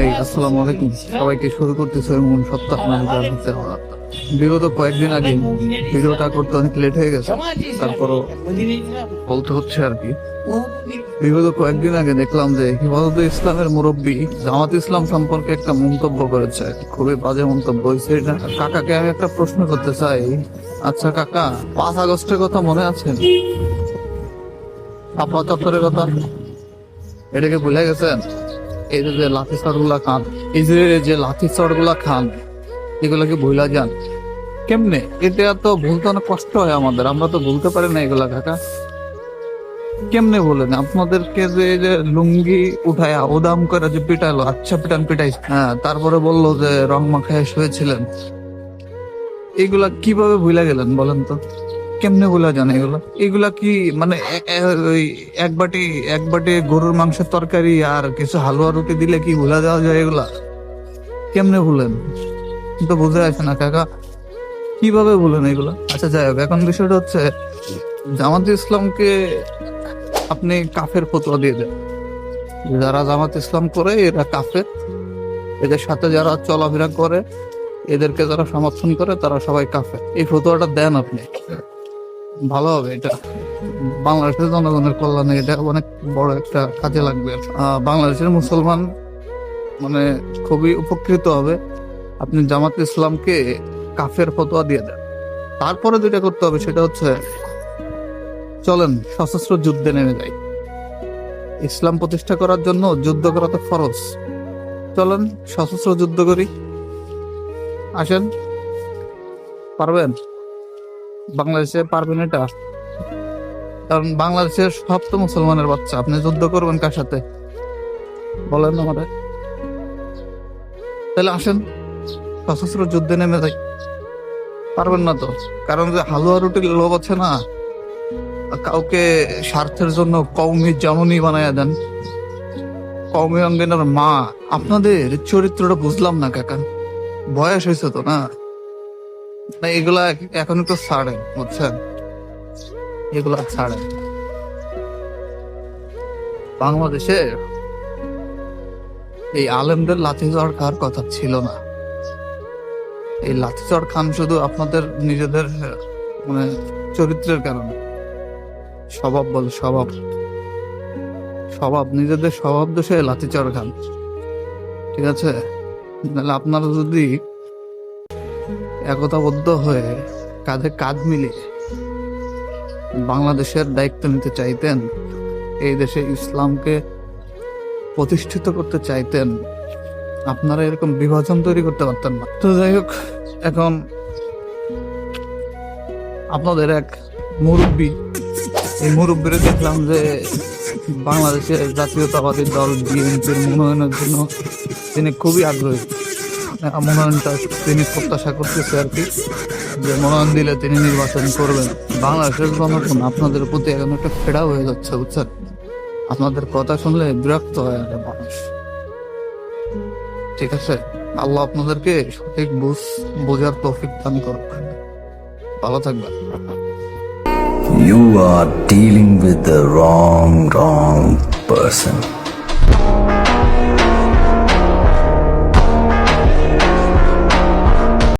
এই আসসালামু আলাইকুম। সবাইকে শুরু করতেছে এমন সপ্তাহ বিগত কয়েকদিন আগে ভিডিওটা করতে অনেক লেট হয়ে গেছে। তারপরও বলতে হচ্ছে আর কি। বিগত কয়েকদিন আগে দেখলাম যে হিফাজতে ইসলামের মুরব্বী জামাত ইসলাম সম্পর্কে একটা মন্তব্য করেছে। খুবই বাজে মন্তব্য হয়েছে কাকাকে আমি একটা প্রশ্ন করতে চাই। আচ্ছা কাকা পাঁচ আগস্টের কথা মনে আছে? আপা চত্বরের কথা? এটাকে ভুলে গেছেন? এই যে লাঠি চড়গুলা খান, এই যে লাঠি চড় খান এগুলা কি ভুলা যান। কেমনে? এটা তো ভুলতে অনেক কষ্ট হয় আমাদের, আমরা তো ভুলতে পারি না এগুলা কাকা। কেমনে বলেন? আপনাদেরকে যে যে লুঙ্গি উঠায়া ওদাম করে যে পিটাইলো আচ্ছা পিটান পিটাই হ্যাঁ তারপরে বলল যে রং মাখায় শুয়েছিলেন এগুলা কীভাবে ভুলে গেলেন বলেন তো? কেমনে ভুলা জানে এগুলো? এগুলা কি মানে ওই এক বাটি এক বাটি গরুর মাংসের তরকারি আর কিছু হালুয়া রুটি দিলে কি ভুলা দেওয়া যায় এগুলা? কেমনে ভুলেন? তো বুঝে আসে না কাকা। কীভাবে ভুলেন এগুলো? আচ্ছা যাই হোক, এখন বিষয়টা হচ্ছে জামাত ইসলামকে আপনি কাফের ফতোয়া দিয়ে দেন। যারা জামাত ইসলাম করে, এরা কাফের। এদের সাথে যারা চলাফেরা করে, এদেরকে যারা সমর্থন করে, তারা সবাই কাফের। এই ফতোয়াটা দেন আপনি। ভালো হবে, এটা বাংলাদেশের জনগণের কল্যাণে এটা অনেক বড় একটা কাজে লাগবে। বাংলাদেশের মুসলমান মানে খুবই উপকৃত হবে। আপনি জামাত ইসলামকে কাফের ফতোয়া দিয়ে দেন। তারপরে যেটা করতে হবে সেটা হচ্ছে, চলেন সশস্ত্র যুদ্ধে নেমে যাই। ইসলাম প্রতিষ্ঠা করার জন্য যুদ্ধ করা তো ফরজ। চলেন সশস্ত্র যুদ্ধ করি। আসেন। পারবেন? বাংলাদেশে পারবেন এটা। কারণ বাংলাদেশের সব তো মুসলমানের বাচ্চা, আপনি যুদ্ধ করবেন কার সাথে? বলেন আমাদের তাহলে আসেন, সশস্ত্র যুদ্ধে নেমে যাই। পারবেন না তো। কারণ যে হালুয়া রুটির লোভ আছে না কাউকে স্বার্থের জন্য কৌমি জননী বানায় দেন। কৌমি অঙ্গনের মা, আপনাদের চরিত্রটা বুঝলাম না, কাকা। বয়স হয়েছে তো না? এগুলা এখন একটু ছাড়ে, বুঝছেন? এগুলা ছাড়ে। বাংলাদেশে এই আলেমদের লাঠিচড় খাওয়ার কথা ছিল না। এই লাঠিচড় খান শুধু আপনাদের নিজেদের মানে চরিত্রের কারণে। স্বভাব বল, স্বভাব। স্বভাব, নিজেদের স্বভাব দোষে লাঠিচড় খান। ঠিক আছে? আপনারা যদি একতাবদ্ধ হয়ে কাঁধে কাঁধ মিলিয়ে বাংলাদেশের দায়িত্ব নিতে চাইতেন, এই দেশে ইসলামকে প্রতিষ্ঠিত করতে চাইতেন, আপনারা এরকম বিভাজন তৈরি করতে পারতেন না। তো যাই হোক, এখন আপনাদের এক মুরব্বী, এই মুরব্বীর দেখলাম যে বাংলাদেশের জাতীয়তাবাদী দল, বিএনপির মনোনয়নের জন্য তিনি খুবই আগ্রহী। মনোনয়নটা তিনি প্রত্যাশা করতেছে আর কি যে মনোনয়ন দিলে তিনি নির্বাচন করবেন। বাংলাদেশের জনগণ আপনাদের প্রতি এখন একটা ফেরা হয়ে যাচ্ছে বুঝছেন? আপনাদের কথা শুনলে বিরক্ত হয় আর মানুষ। ঠিক আছে? আল্লাহ আপনাদেরকে সঠিক বুঝ বোঝার তৌফিক দান করুক। ভালো থাকবেন। You are dealing with the wrong, wrong person.